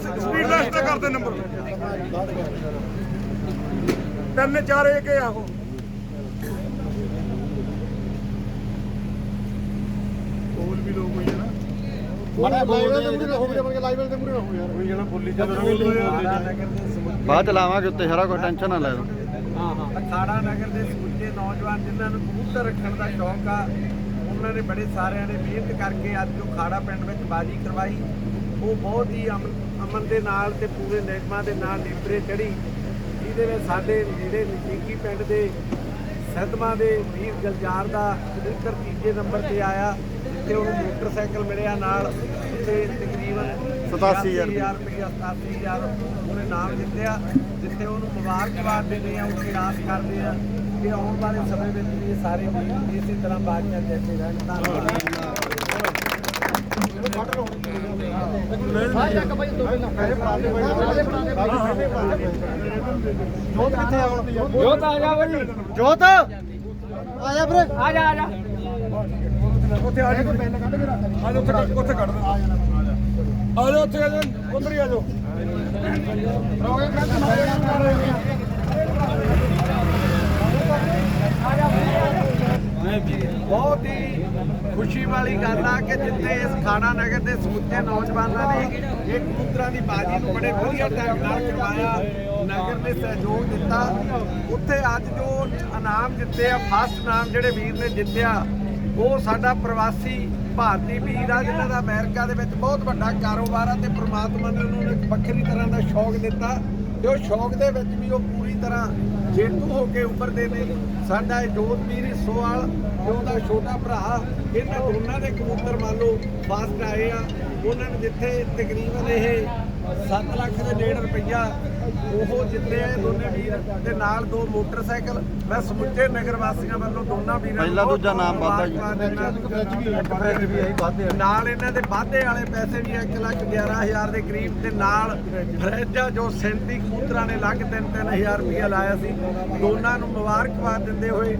Speed ਲੈਸ ਤੇ ਕਰਦੇ number ਤਿੰਨ ਚਾਰ ਇੱਕ ਆਹੋ ਕੋਲ ਵੀ ਲੋਕ ਹੋਈ ਹੈ ਨਾ। ਬੜਾ ਬੋਲਦੇ ਆ ਜਿਹੜੇ ਹੋ ਜਾਣਗੇ ਲਾਈਵ ਤੇ ਮੂਰੇ ਹੋ ਯਾਰ ਹੋਈ ਜਾਣਾ ਬੋਲੀ ਚੱਲ ਬਾਅਦ ਲਾਵਾਂਗੇ ਉੱਤੇ ਸਾਰਾ ਕੋਈ ਟੈਨਸ਼ਨ ਨਾ ਲੈ ਲਓ ਅਖਾੜਾ ਨਗਰ ਦੇ ਸਮੁੱਚੇ ਨੌਜਵਾਨ ਜਿਨ੍ਹਾਂ ਨੂੰ ਕਬੂਤਰ ਰੱਖਣ ਦਾ ਸ਼ੌਕ ਆ ਉਹਨਾਂ ਨੇ ਬੜੇ ਸਾਰਿਆਂ ਨੇ ਮਿਹਨਤ ਕਰਕੇ ਅੱਜ ਜੋ ਖਾੜਾ ਪਿੰਡ ਵਿੱਚ ਬਾਜੀ ਕਰਵਾਈ ਉਹ ਬਹੁਤ ਹੀ ਅਮਨ ਅਮਨ ਦੇ ਨਾਲ ਤੇ ਪੂਰੇ ਨਿਯਮਾਂ ਦੇ ਨਾਲ ਨਿਪਰੇ ਚੜੀ ਜਿਹਦੇ ਵਿੱਚ ਸਾਡੇ ਜਿਹੜੇ ਨਜ਼ਦੀਕੀ ਪਿੰਡ ਦੇ ਸਦਮਾ ਦੇ ਵੀਰ ਗਲਜਾਰ ਦਾ ਕਬੂਤਰ ਤੀਜੇ ਨੰਬਰ ਤੇ ਆਇਆ ਤੇ ਉਹਨੂੰ ਮੋਟਰਸਾਈਕਲ ਮਿਲਿਆ ਨਾਲ। ਤੇ ਤਕਰੀਬਨ 87,000 ਰੁਪਏ। 87000 ਉਹਨੇ ਨਾਮ ਜਿੱਤਿਆ ਜਿੱਥੇ ਉਹਨੂੰ ਮੁਬਾਰਕਬਾਦ ਦਿੰਦੇ ਆ ਉਹ ਆਸ ਕਰਦੇ ਆ ਕਿ ਆਉਣ ਵਾਲੇ ਸਮੇਂ ਵਿੱਚ ਵੀ ਇਹ ਸਾਰੇ ਵੀਰ ਇਸੇ ਤਰ੍ਹਾਂ ਬਾਜੀਆਂ ਜਿੱਤੇ ਰਹਿਣ। ਧੰਨਵਾਦ। ਜੋਤ ਕਿੱਥੇ ਆ ਹੁਣ ਜੋਤ ਆ ਜਾ ਬਈ। ਜੋਤ ਆ ਜਾ ਵੀਰੇ। ਆ ਜਾ ਆ ਜਾ। ਉੱਥੇ ਆ ਜਾ ਆ ਜਾ ਉੱਥੇ ਉੱਥੇ ਕੱਢ ਦੇ। ਆ ਜਾ ਉੱਥੇ ਆ ਜਾ ਉਧਰ ਹੀ ਆ ਜਾ ਹੀ ਖੁਸ਼ੀ ਵਾਲੀ ਗੱਲ ਆ ਕਿ ਜਿੱਥੇ ਇਸ ਖਾਣਾ ਨਗਰ ਦੇ ਸਮੁੱਚੇ ਨੌਜਵਾਨਾਂ ਨੇ ਇਹ ਕਬੂਤਰਾਂ ਦੀ ਬਾਜੀ ਨੂੰ ਬੜੇ ਵਧੀਆ ਢੰਗ ਨਾਲ ਕਰਵਾਇਆ, ਨਗਰ ਨੇ ਸਹਿਯੋਗ ਦਿੱਤਾ। ਉੱਥੇ ਅੱਜ ਜੋ ਇਨਾਮ ਜਿੱਤੇ ਆ ਫਸਟ ਨਾਮ ਜਿਹੜੇ ਵੀਰ ਨੇ ਜਿੱਤਿਆ, ਉਹ ਸਾਡਾ ਪ੍ਰਵਾਸੀ ਭਾਰਤੀ ਵੀਰ ਆ, ਜਿਨ੍ਹਾਂ ਦਾ ਅਮਰੀਕਾ ਦੇ ਵਿੱਚ ਬਹੁਤ ਵੱਡਾ ਕਾਰੋਬਾਰ ਆ ਤੇ ਪ੍ਰਮਾਤਮਾ ਨੇ ਉਹਨੂੰ ਇੱਕ ਵੱਖਰੀ ਤਰ੍ਹਾਂ ਦਾ ਸ਼ੌਕ ਦਿੱਤਾ। ਤੇ ਉਹ ਸ਼ੌਕ ਦੇ ਵਿੱਚ ਵੀ ਉਹ ਪੂਰੀ ਤਰ੍ਹਾਂ ਜੇਤੂ ਹੋ ਕੇ ਉੱਭਰਦੇ ਨੇ। ਸਾਡਾ ਇਹ ਜੋਤਵੀਰ ਹਿੱਸੋਵਾਲ ਤੇ ਉਹਦਾ ਛੋਟਾ ਭਰਾ, ਇਹਨਾਂ ਦੋਨਾਂ ਦੇ ਕਬੂਤਰ ਮੰਨ ਲਓ ਫਾਸਟ ਆਏ ਆ। ਉਹਨਾਂ ਨੇ ਜਿੱਥੇ ਤਕਰੀਬਨ ਇਹ 7 ਲੱਖ ਦੇ ਡੇਢ ਰੁਪਈਆ ਉਹ ਜਿੱਤੇ ਦੋਨੇ ਵੀਰ ਤੇ ਨਾਲ ਦੋ ਮੋਟਰਸਾਈਕਲ। ਮੈਂ ਸਮੁੱਚੇ ਨਗਰ ਵਾਸੀਆਂ ਵੱਲੋਂ ਦੋਨਾਂ ਵੀਰਾਂ ਨੂੰ ਪਹਿਲਾ ਬਹੁਤ ਦੂਜਾ ਨਾਮ ਵਾਧਾ ਜੀ। ਨਾਲ ਇਹਨਾਂ ਦੇ ਵਾਧੇ ਵਾਲੇ ਪੈਸੇ ਵੀ 1 ਲੱਖ 11000 ਦੇ ਕਰੀਬ ਤੇ ਨਾਲ ਫਰੈਜਾ ਜੋ 37 ਕਬੂਤਰਾਂ ਨੇ ਲੱਗ 3-3000 ਰੁਪਇਆ ਲਾਇਆ ਸੀ। ਦੋਨਾਂ ਨੂੰ ਮੁਬਾਰਕਬਾਦ ਦਿੰਦੇ ਹੋਏ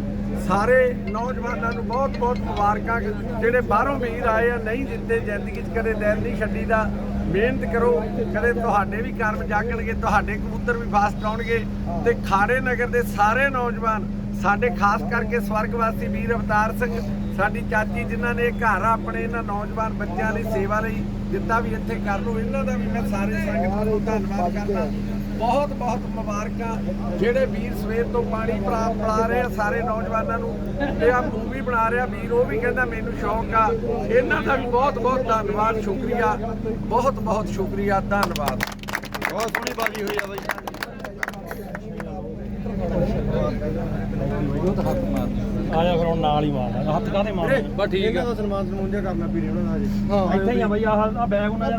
ਸਾਰੇ ਨੌਜਵਾਨਾਂ ਨੂੰ ਬਹੁਤ-ਬਹੁਤ ਮੁਬਾਰਕਾਂ ਜਿਹੜੇ ਬਾਹਰੋਂ ਵੀਰ ਆਏ ਆ ਨਹੀਂ ਜਿੱਤੇ ਜ਼ਿੰਦਗੀ 'ਚ ਕਦੇ ਦਿਲ ਨਹੀਂ ਛੱਡੀਦਾ। ਮਿਹਨਤ ਕਰੋ, ਕਦੇ ਤੁਹਾਡੇ ਵੀ ਕਰਮ ਜਾਗਣਗੇ, ਤੁਹਾਡੇ ਕਬੂਤਰ ਵੀ ਫਾਸਟ ਆਉਣਗੇ ਤੇ ਖਾੜੇ ਨਗਰ ਦੇ ਸਾਰੇ ਨੌਜਵਾਨ, ਸਾਡੇ ਖਾਸ ਕਰਕੇ ਸਵਰਗਵਾਸੀ ਵੀਰ ਅਵਤਾਰ ਸਿੰਘ, ਸਾਡੀ ਚਾਚੀ ਜਿਨ੍ਹਾਂ ਨੇ ਘਰ ਆਪਣੇ ਇਹਨਾਂ ਨੌਜਵਾਨ ਬੱਚਿਆਂ ਲਈ ਸੇਵਾ ਲਈ ਦਿੱਤਾ ਵੀ ਇੱਥੇ ਕਰ ਲਓ, ਇਹਨਾਂ ਦਾ ਵੀ ਮੈਂ ਸਾਰੇ ਸੰਗਤ ਨੂੰ ਧੰਨਵਾਦ ਕਰਦਾ। ਬਹੁਤ ਬਹੁਤ ਮੁਬਾਰਕਾਂ ਜਿਹੜੇ ਵੀਰ ਸਵੇਰ ਤੋਂ ਪਾਣੀ ਪਲਾ ਪਲਾ ਰਹੇ ਆ ਸਾਰੇ ਨੌਜਵਾਨਾਂ ਨੂੰ। ਤੇ ਆ ਮੂਵੀ ਬਣਾ ਰਿਹਾ ਵੀਰ ਉਹ ਵੀ ਕਹਿੰਦਾ ਮੈਨੂੰ ਸ਼ੌਕ ਆ। ਇਹਨਾਂ ਦਾ ਵੀ ਬਹੁਤ ਬਹੁਤ ਧੰਨਵਾਦ ਸ਼ੁਕਰੀਆ। ਬਹੁਤ ਬਹੁਤ ਸ਼ੁਕਰੀਆ ਧੰਨਵਾਦ। ਬਹੁਤ ਸੋਹਣੀ ਬਾਜੀ ਹੋਈ ਆ ਬਾਈ। ਆ ਜਾ ਫਿਰ ਹੁਣ ਨਾਲ ਹੀ ਮਾਰਦਾ ਹੱਥ ਕਾਹਦੇ ਮਾਰਦਾ ਬਸ ਠੀਕ ਹੈ ਸਨਮਾਨ ਸਨਮੂਨ ਜਿਹਾ ਕਰਨਾ ਵੀਰੇ ਉਹਨਾਂ ਦਾ ਜੀ ਇੱਥੇ ਹੀ ਆ ਬਈ ਆਹ ਆ ਬੈਗ ਉਹਨਾਂ ਦਾ